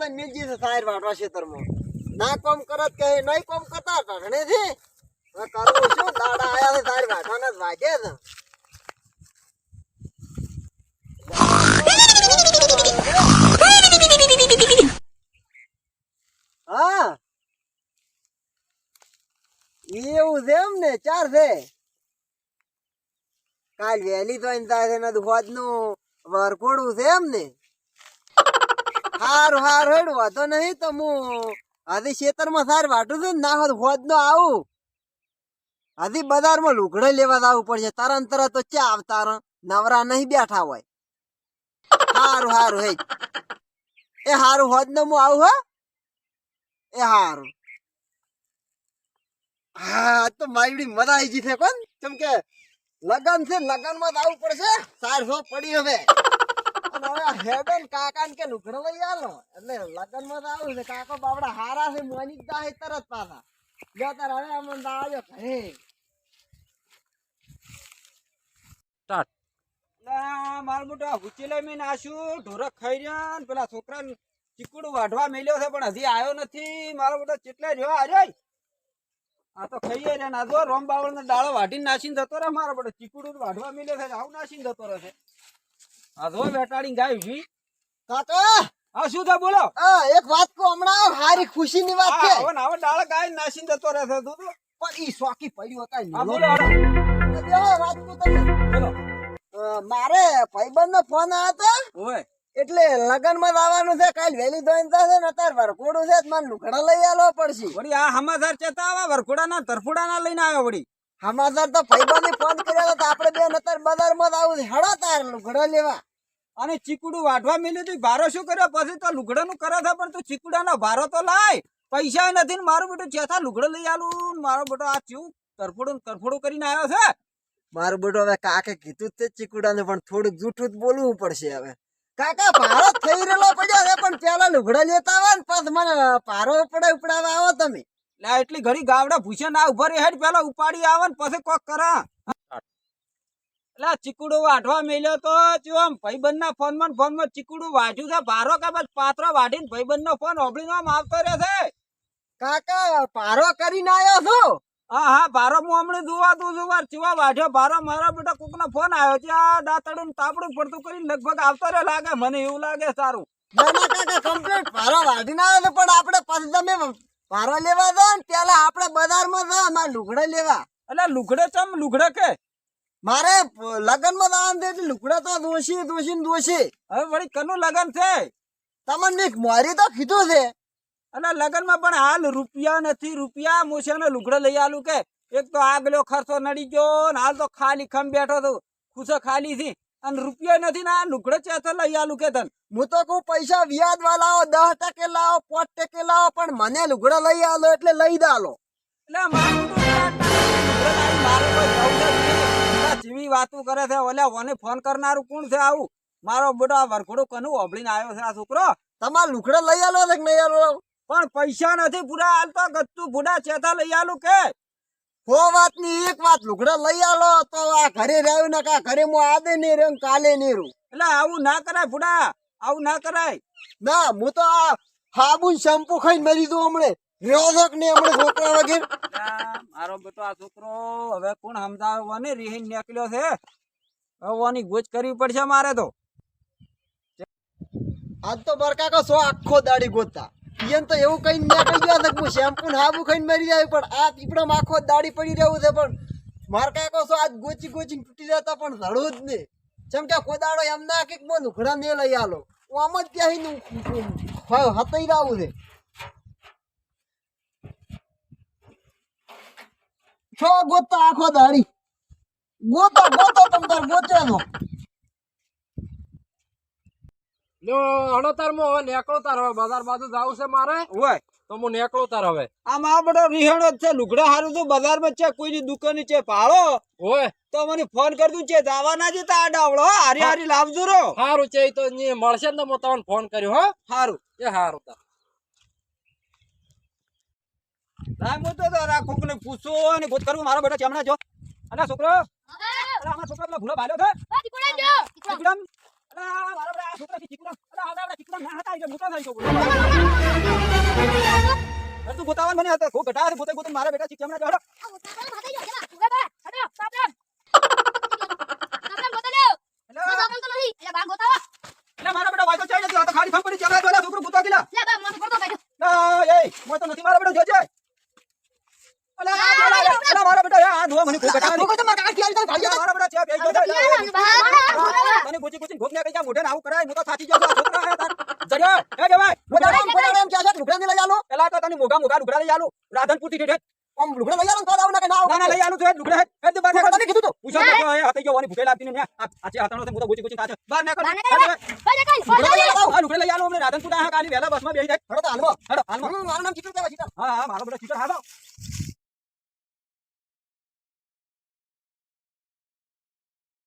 લઈને મેજી છે સાહેર વાટવા ક્ષેત્રમાં ના કોમ કરત કે નહીં કોમ કરતા ઢગણે છે. કરવું શું? દાડા આયા છે સાહેર વાટવાના જ વાગે છે. એવું છે એમ ને, ચાર છે. કાલ વહેલી તો એમ છે ને નું વરકોડું છે એમ ને. હારું, હાર, હેડ વાતો નહીં તો હું હજી ખેતરમાં સાર વાટું છું ના હોત હોત નો આવું. હજી બજારમાં લુગડે લેવા જવું પડશે તરણ તરત તો ચા આવતા નવરા નહીં બેઠા હોય. હારું હારું હે એ હારું હોદ ને હું આવું, હો. એ હારું. હા તો મારી મજા આવી ગઈ છે કોણ કેમ કે લગન છે લગનમાં આવવું પડશે. સાર સો પડી હવે. હેડન કાકા ને કે લુગડો લઈ આલો? એટલે લગનમાં આવું છે કાકો બાપડા હારા છે મોની દા તરત પાછા. જો તાર હવે અમને દાજો ઘરે. ના માર મોટા હુચેલે મેં નાશું ઢોરક ખાઈ રહ્યા ને પેલા છોકરાને ચીકુડું વાઢવા મેલ્યો છે પણ હજી આવ્યો નથી. મારો મોટો ચેટલે રહ્યો? આર્ય આ તો ખાઈએ ના જો રોમ બાવળ ડાળો વાઢીને નાસીને જતો રહે મારો મોટો ચીકુડું વાઢવા મેલ્યો છે આવું નાસીને જતો રહે છે. આ જો બેટાડીને ગાય જી કાકો! હા શું છે બોલો? આ એક વાત કો હમણાં હારી ખુશી ની વાત છે. હવે નાવા ડાળ ગાય નાસીન જતો રહે છે તું પણ ઈ શોકી પડ્યો હતા હા બોલો. વાત કો તમે? બોલો. મારે ભાઈબંધ નો ફોન આવ્યો હતો ઓય એટલે લગનમાં આવવાનું છે કાલ વેલી દોઈન થશે ને અત્યારે વરકોડું છે મને લુકડા લઈ આલો પડશે. વળી આ સમાચાર ચેતા આવા વરખોડાના તરફોડાના લઈને આવ્યો વળી. સમાચાર તો ભાઈબંધે ફોન કર્યો તો આપણે બે નતર બજારમાં આવું છે તાર લુગડા લેવા. અને ચીકડું વાઢવા મેલ્યું તું ભારો શું કર્યો? પછી તો લુગડાનું કરે છે પણ તું ચીકુડાનો ભારો તો લાય. પૈસા નથી ને મારું બેટું ચેથા લુગડો લઈ આલું. મારો બેટો આ ચીવું તરફોડું તરફોડું કરીને આવ્યો છે. મારું બેટો હવે કાકે કીધું જ તે ચીકુડાને પણ થોડુંક જૂઠું જ બોલવું પડશે હવે. કાકા ભારો થઈ રહેલો પડ્યો છે પણ પેલા લુગડા લેતા આવે ને પછી મને ભારો ઉપડે ઉપડાવવા આવો તમે. લે એટલી ઘડી ગાવડા ભૂસે ના ઊભા રે હેડ પેલા ઉપાડી આવે ને પછી કોક કરા. એટલે ચીકુડો વાઢવા મેલ્યો તો જો આમ ભાઈબંધ ના ફોનમાં ફોનમાં ચીકુડું વાઢ્યું છે ભારો કે બસ પાત્રો વાઢીને ભાઈબંધ નો ફોન ઓબળી નો આવતો રહે છે? કાકા ભારો કરીને આવ્યો છું. હા હા ભારો હું હમણાં જોવા તું વાર ચીવા વાઢ્યો ભારો મારા બેટા કોક નો ફોન આવ્યો છે આ દાંતડું તાપડું પડતું કરીને લગભગ આવતો રહે લાગે મને એવું લાગે સારું. ના ના કાકા કમ્પ્લીટ ભારો વાઢીને આવ્યો છે પણ આપણે પછી તમે ભારો લેવા દો ને પેલા આપણે બજારમાં જાઓ મારે લુગડા લેવા. એટલે લુગડા ચમ લુગડા કે? મારે લગનમાં જવાનું છે એટલે લુગડા તો દોશી દોશી ને દોશી. હવે વળી કનું લગન છે? તમને મોરી તો કીધું છે. અને લગનમાં પણ હાલ રૂપિયા નથી રૂપિયા મોશિયાનો લુગડો લઈ આલું કે? એક તો આગલો ખર્ચો નડી ગયો ને હાલ તો ખાલી ખમ બેઠો તો ખુશો ખાલી થી અને રૂપિયા નથી ના છે ચેતો લઈ આલું કે તન હું તો કહું પૈસા વ્યાજ લાવો દસ ટકે લાવો પાંચ ટકે લાવો પણ મને લુગડો લઈ આલો એટલે લઈ દાલો. જવું વાતો કરે છે ઓલે ઓને ફોન કરનારું કોણ છે આવું? મારો બેટો આ વરઘોડો કનું ઓબળીને આવ્યો છે આ છોકરો? તમારે લુગડો લઈ આલો છે કે નહીં આલો? પણ પૈસા નથી પૂરા હાલ તો ગત્તુ બુડા ચેતા લઈ આલું કે? હો વાતની એક વાત લુગડા લઈ આલો તો આ ઘરે રહ્યું ને કા ઘરે મો આદે નહીં રહ્યું કાલે નહીં રહું એટલે આવું ના કરાય ફૂડા આવું ના કરાય. ના હું તો આ સાબુન શેમ્પુ ખાઈને મરી દઉં હમણે. રોજક ને કે હમણે છોકરા વગેરે. મારો બેટો આ છોકરો હવે કોણ સમજાવવાને? રીહીન નીકળ્યો છે. હવે ઓની ગોચ કરવી પડશે મારે તો. આજ તો બરકાકો સો આખો દાડી ગોતતા. ઈયન તો એવું કઈ ના કહી કે હું શેમ્પુ ને સાબુ ખાઈને મરી જાય પણ આ પીપળામાં આખો દાડી પડી રહ્યું છે, પણ માર કાકો સો આજ ગોચી ગોચી તૂટી જતા, પણ ધડું જ નહીં. જેમ કે કોદાડો એમ ના કે મો ઉઘડા ને લઈ આલો. હું આમ જ ત્યાં હતઈ રાવું છે. છો ગોતતા આખો દાડી ગોતો ગોતો તમ તાર લ્યો હડો તાર મો હવે નેકળો તાર હવે બજાર બાજુ જાવું છે મારે. હોય તો હું નેકળો તાર હવે. આ મારો બેટો રીહેણો છે લુગડા હારું તો બજારમાં છે કોઈની દુકાને છે ભાળો. હોય તો મને ફોન કરતું છે જવા ના જતા આ હારી હારી લાવજો રો. હારું છે તો મળશે ને તો તમને ફોન કર્યો હો. હારું. એ હારું તાર. હું તો રાખો કોકને પૂછો અને ગોત કરું મારો બેટા ચમણા જો. અને છોકરો. અરે આમાં છોકરો પેલો ભૂલો ભાલ્યો છે? ગયો તું મને મારા બેટા ચીકમણા જડો મારા બેટા વાય તો ચાઈ જતી તો ખાલી ખંપરી ચમડા દોલા છોકરો ગોતા ગેલા ના એ મોય તો નથી મારા બેટો જોજે અલે મારા બેટા આ ધો મને ગો ઘટા મારા બેટા છે બે ગોતા મને ગોચી ભૂખ ને કઈ મોઢે આવું કરાય હું તો સાચી જાઉં છોકરા હે તાર. જડ્યો એ જવાય ગોદામ ગોદામ એમ ક્યાં છે લુગડા ને લઈ આલો. પેલા તો તને મોગા મોગા લુગડા લઈ આલો. રાધનપુરથી ઠેઠ આમ લુગડા લઈ આલો તો આવું ના કે ના આવું ના ના લઈ આલો તો લુગડા હે એ તો બાર કીધું તો. પૂછો તો હે. હાથે ગયો વાની ભૂખે લાગતી ને. આ આ છે હાથાનો છે, હું તો ગોચી ગોચી થાચે. બાર ના કર બાર ના લુગડા લઈ આલો. અમને રાધનપુર આ કાલી વેલા બસમાં બેહી જાય. હડો તો હાલવો. હડો હાલવો. મારું નામ ચિત્ર કેવા ચિત્ર. હા હા મારો બેટો ચિત્ર. હાલો